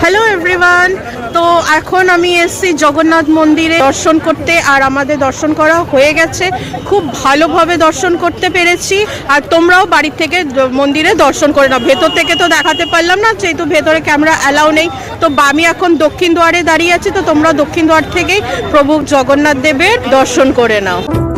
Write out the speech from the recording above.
Hello everyone তো এখন আমি এসেছি জগন্নাথ মন্দিরে দর্শন করতে, আর আমাদের দর্শন করা হয়ে গেছে। খুব ভালোভাবে দর্শন করতে পেরেছি। আর তোমরাও বাড়ির থেকে মন্দিরে দর্শন করে নাও। ভেতর থেকে তো দেখাতে পারলাম না, যেহেতু ভেতরে ক্যামেরা অ্যালাউ নেই। তো বা- আমি এখন দক্ষিণ দুয়ারে দাঁড়িয়ে আছি, তো তোমরা দক্ষিণ দুয়ার থেকেই প্রভু জগন্নাথ দেবের দর্শন করে নাও।